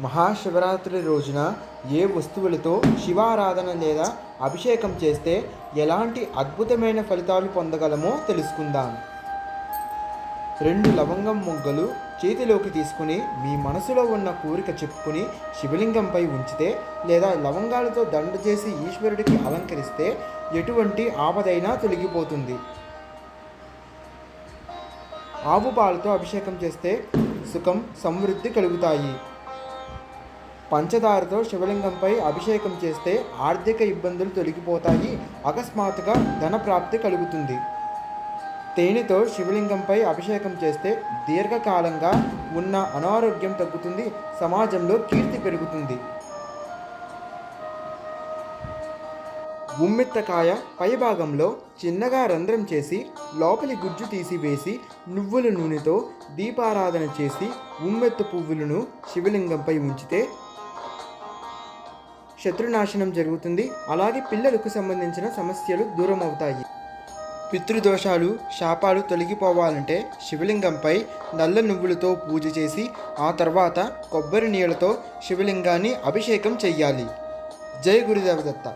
మహాశివరాత్రి రోజున ఏ వస్తువులతో శివారాధన లేదా అభిషేకం చేస్తే ఎలాంటి అద్భుతమైన ఫలితాలు పొందగలమో తెలుసుకుందాం. రెండు లవంగం మొగ్గలు చేతిలోకి తీసుకుని మీ మనసులో ఉన్న కోరిక చెప్పుకుని శివలింగంపై ఉంచితే లేదా లవంగాలతో దండ చేసి ఈశ్వరుడికి అలంకరిస్తే ఎటువంటి ఆపదైనా తొలగిపోతుంది. ఆవు పాలతో అభిషేకం చేస్తే సుఖం సమృద్ధి కలుగుతాయి. పంచదారతో శివలింగంపై అభిషేకం చేస్తే ఆర్థిక ఇబ్బందులు తొలగిపోతాయి. అకస్మాత్తుగా ధన ప్రాప్తి కలుగుతుంది. తేనెతో శివలింగంపై అభిషేకం చేస్తే దీర్ఘకాలంగా ఉన్న అనారోగ్యం తగ్గుతుంది. సమాజంలో కీర్తి పెరుగుతుంది. ఉమ్మెత్తకాయ పైభాగంలో చిన్నగా రంధ్రం చేసి లోపలి గుజ్జు తీసివేసి నువ్వుల నూనెతో దీపారాధన చేసి ఉమ్మెత్త పువ్వులను శివలింగంపై ఉంచితే శత్రునాశనం జరుగుతుంది. అలాగే పిల్లలకు సంబంధించిన సమస్యలు దూరం అవుతాయి పితృదోషాలు శాపాలు తొలగిపోవాలంటే శివలింగంపై నల్ల నువ్వులతో పూజ చేసి ఆ తర్వాత కొబ్బరి నీళ్ళతో శివలింగాన్ని అభిషేకం చెయ్యాలి. జై గురుదేవదత్త.